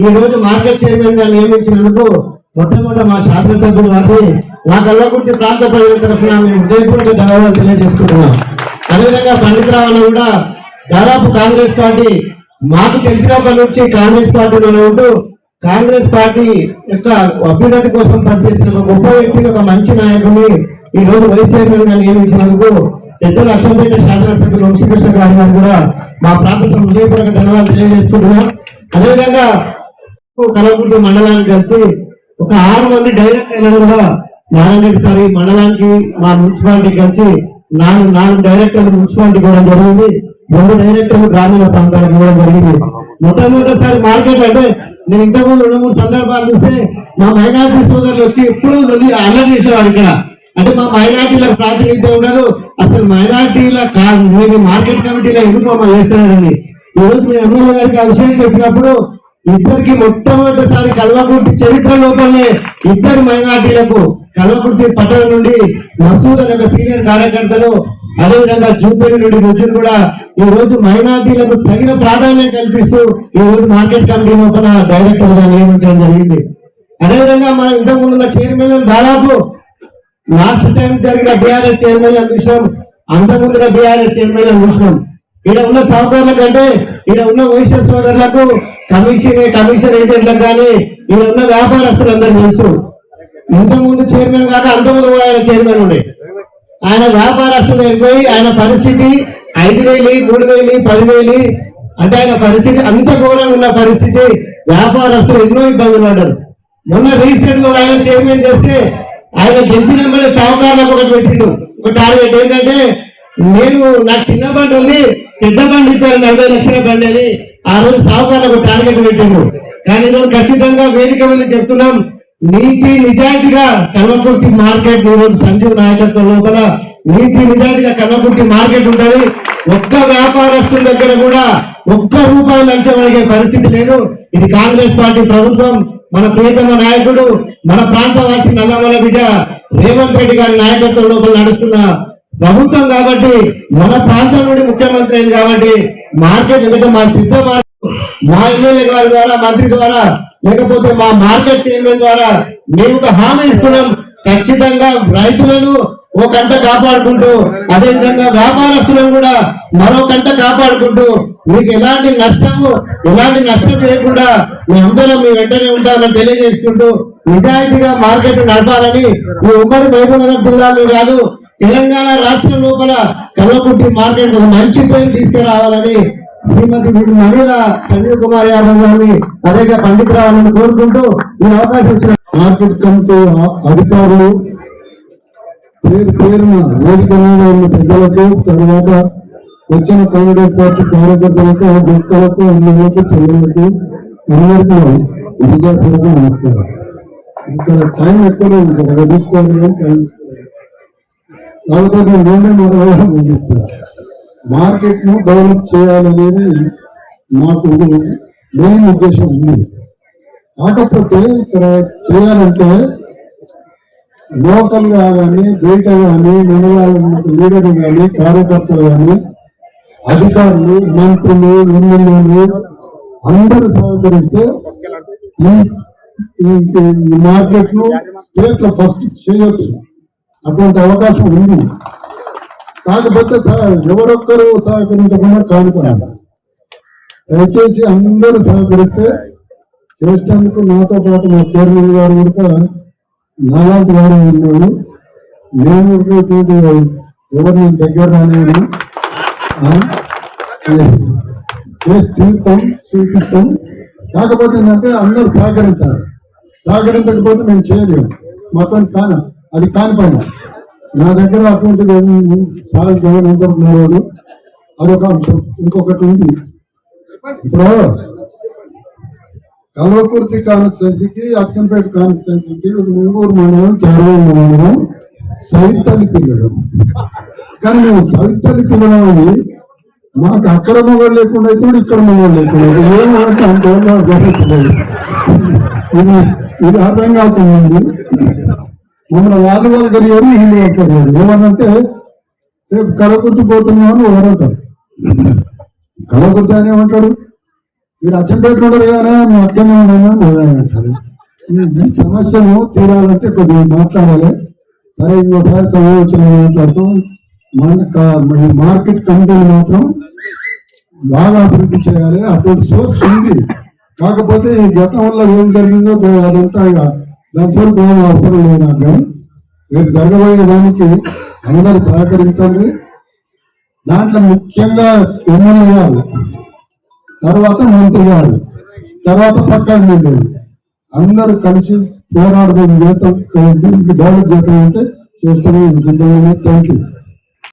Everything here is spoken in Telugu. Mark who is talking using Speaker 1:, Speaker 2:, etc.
Speaker 1: ఈ రోజు మార్కెట్ చైర్మన్గా నియమించినందుకు మొట్టమొదట మా శాసనసభ్యులు వారిని మా కల్లకుర్తి ప్రాంత ప్రజల తరఫున మేము ఉదయపూర్వక ధన్యవాదాలు తెలియజేసుకుంటున్నాం అదేవిధంగా పండితరావును కూడా దాదాపు కాంగ్రెస్ పార్టీ మాకు తెలిసినప్పటి నుంచి కాంగ్రెస్ పార్టీలో ఉంటూ కాంగ్రెస్ పార్టీ యొక్క అభ్యున్నతి కోసం పనిచేసిన ఒక గొప్ప వ్యక్తిని ఒక మంచి నాయకుని ఈ రోజు వైస్ చైర్మన్గా నియమించినందుకు పెద్దలు అచ్చంపేట శాసనసభ్యులు వంశీకృష్ణ గారి గారు కూడా మా ప్రాంతంలో హృదయపూర్వక ధన్యవాదాలు తెలియజేసుకుంటున్నాం అదేవిధంగా కలవకుంటి మండలానికి కలిసి ఒక ఆరు మంది డైరెక్ట్ అయినా కూడా నారాయణ సార్ మండలానికి మా మున్సిపాలిటీ కలిసి నాలుగు నాలుగు డైరెక్టర్లు మున్సిపాలిటీ ఇవ్వడం జరిగింది. రెండు డైరెక్టర్లు గ్రామీణ ప్రాంతాలకు ఇవ్వడం జరిగింది. మొట్టమొదటిసారి మార్కెట్ అంటే నేను ఇంతకుముందు రెండు మూడు సందర్భాలు చూస్తే మా మైనార్టీ సోదరులు వచ్చి ఎప్పుడు లొల్లి అల్లరి చేసేవారు ఇక్కడ. అంటే మా మైనార్టీలకు ప్రాతినిధ్యం ఉండదు. అసలు మైనార్టీల కా- మార్కెట్ కమిటీలో ఎందుకు మమ్మల్ని వేస్తున్నారని. ఈ రోజు మీ ఎమ్మెల్యే గారికి ఆ విషయం చెప్పినప్పుడు ఇద్దరికి మొట్టమొదటిసారి కల్వకుర్తి చరిత్ర లోపలనే ఇద్దరు మైనార్టీలకు కల్వకుర్తి పట్టణం నుండి మసూద్ అనే సీనియర్ కార్యకర్తలు అదేవిధంగా జూపేరి నుండి రుజులు కూడా ఈ రోజు మైనార్టీలకు తగిన ప్రాధాన్యం కల్పిస్తూ ఈ రోజు మార్కెట్ కమిటీ లోపల డైరెక్టర్గా నియమించడం జరిగింది. అదేవిధంగా మనం ఇంతకు ముందున్న చైర్మన్ దాదాపు లాస్ట్ టైం జరిగిన బీఆర్ఎస్ చైర్మన్ చూసినాం అంతకుముందున బీఆర్ఎస్ చైర్మన్ చూసినాం ఇక్కడ ఉన్న సహకారుల కంటే ఇక్కడ ఉన్న వైశ్య సోదరులకు కమిషన్ కమిషన్ ఏజెంట్లకు కానీ ఇక్కడ ఉన్న వ్యాపారస్తులందరూ తెలుసు. ఇంతకుముందు చైర్మన్ కాక అంతకుముందు ఆయన చైర్మన్ ఉండే. ఆయన వ్యాపారస్తులు వెళ్ళిపోయి ఆయన పరిస్థితి ఐదు వేలు మూడు వేలు పదివేలు అంటే ఆయన పరిస్థితి అంత ఘోరంగా ఉన్న పరిస్థితి వ్యాపారస్తులు ఎన్నో ఇబ్బందులు పడ్డారు. మొన్న రీసెంట్గా ఆయన చైర్మన్ చేస్తే ఆయన గెలిచిన సహకారాలకు ఒకటి పెట్టిండు. ఒక టార్గెట్ ఏంటంటే నేను నాకు చిన్న బండి ఉంది పెద్ద బండి ఇప్పారు నలభై లక్షల బండి అని ఆ రోజు సాహుకారులకు ఒక టార్గెట్ పెట్టిండు కానీ ఈరోజు ఖచ్చితంగా వేదిక మీద చెప్తున్నాం నీతి నిజాయితీగా కల్వకుర్తి మార్కెట్ ఈరోజు సంజీవ్ నాయకత్వం లోపల నీతి నిజాయితీగా కల్వకుర్తి మార్కెట్ ఉంటుంది. ఒక్క వ్యాపారస్తుల దగ్గర కూడా ఒక్క రూపాయి లంచం పరిస్థితి లేదు. ఇది కాంగ్రెస్ పార్టీ ప్రభుత్వం మన ప్రియతమ నాయకుడు మన ప్రాంతవాసి నల్లమల బిడ్డ రేవంత్ రెడ్డి గారి నాయకత్వం లోపల నడుస్తున్న ప్రభుత్వం కాబట్టి మన ప్రాంతం నుండి ముఖ్యమంత్రి అయింది కాబట్టి మార్కెట్ ఎందుకంటే మా పెద్ద మా ఎమ్మెల్యే గారి ద్వారా మంత్రి ద్వారా లేకపోతే మా మార్కెట్ చైర్మన్ ద్వారా మేము ఒక హామీ ఇస్తున్నాం. ఖచ్చితంగా రైతులను ఓ కంట కాపాడుకుంటూ అదే విధంగా వ్యాపారస్తులను కూడా మరో కంట కాపాడుకుంటూ మీకు ఎలాంటి నష్టము ఎలాంటి నష్టం లేకుండా మేమందరం మీ వెంటనే ఉంటామని తెలియజేసుకుంటూ నిజాయితీగా మార్కెట్ నడపాలని ఈ ఉమ్మడి మహబూబ్నగర్ జిల్లాలో కాదు తెలంగాణ రాష్ట్రం లోపల కల్లకుట్టి మార్కెట్ ఒక మంచి పేరు తీసుకురావాలని శ్రీమతి మహిళ సంజీవ్ కుమార్ యాదవ్ గారిని అదేగా పండిత్ రావాలని కోరుకుంటూ ఈ అవకాశం ఇచ్చిన
Speaker 2: మార్కెట్ కమిటీ అధికారులు పేరు పేరున వేదిక మీద ఉన్న పెద్దలకు తర్వాత వచ్చిన కాంగ్రెస్ పార్టీ కార్యకర్తలకు వ్యక్తులకు అన్నిలకు చెల్లెలకు అందరికీ విద్యార్థులకు నమస్కారం. ఇక్కడ టైం ఎక్కువ చూసుకోవాలి ఇక్కడ తీసుకోవాలి కానీ టైం కాబట్టి నేను రెండే ముగిస్తాను మార్కెట్ను డెవలప్ చేయాలనేది నాకు మెయిన్ ఉద్దేశం ఉంది. కాకపోతే ఇక్కడ చేయాలంటే లోకల్గా కానీ బయట కానీ మండలాలు లీడర్లు కానీ కార్యకర్తలు కానీ అధికారులు మంత్రులు ఎమ్మెల్యేలు అందరూ సహకరిస్తే ఈ ఈ- ఈ మార్కెట్ను స్టేట్లో ఫస్ట్ చేయొచ్చు. అటువంటి అవకాశం ఉంది. కాకపోతే సహ- ఎవరొక్కరు సహకరించకుండా కానుకోవాలి దయచేసి అందరూ సహకరిస్తే చేసేందుకు నాతో పాటు మా చైర్మన్ గారు కూడా నాలాంటి వారే ఉన్నాడు నేను ఎవరు నేను ఎవరిని దగ్గర రానివ్వను చేసి తీర్థం చూపిస్తాం. కాకపోతే ఏంటంటే అందరూ సహకరించాలి. సహకరించకపోతే మేము చేయలేము. మొత్తం కాన అది కాని నా దగ్గర అటువంటిది ఏమీ సాధించడం అదొక అంశం. ఇంకొకటి ఉంది. ఇప్పుడు కల్వకుర్తి కాన్స్టిట్యున్సీకి అక్కంపేట కాన్స్టిట్యున్సీకి ముంగూరు మండలం చారవల్ మండలం సైతలి పిల్లడం కానీ మేము సైతలి పిల్లడం అని మాకు అక్కడ మొగలు లేకుండా అయితే కూడా ఇక్కడ మొగలు లేకుండా ఏమంటే అంత ఇది ఇది అర్థం కాకుండా మమ్మల్ని వాళ్ళు వాళ్ళు కలిగారు వీళ్ళు వాళ్ళు కలిగారు ఏమనంటే రేపు కలకుర్తి పోతున్నామని ఎవరంటారు కలకుర్తి అని ఏమంటాడు మీరు అచ్చంపేట ఉండరు కానీ మా అక్కనే అంటారు. ఈ సమస్యను తీరాలంటే కొద్దిగా మాట్లాడాలి. సరే ఇంకోసారి సమావేశం వచ్చిన మన మార్కెట్ కంపెనీ మాత్రం బాగా అభివృద్ధి చేయాలి. అటువంటి సోర్స్ ఉంది. కాకపోతే ఈ వల్ల ఏం జరిగిందో దో- అదంతా ఇక ఏం అవసరం లేదా కానీ రేపు జరగబోయే దానికి అందరూ సహకరించండి. దాంట్లో ముఖ్యంగా ఎమ్మెల్యే గారు తర్వాత మంత్రి గారు తర్వాత పక్క ఎమ్మెల్యే అందరూ కలిసి పోరాడదాం. చేద్దాం డెవలప్ చేద్దాం అంటే చేస్తున్నాం సిద్ధంగా థ్యాంక్ యూ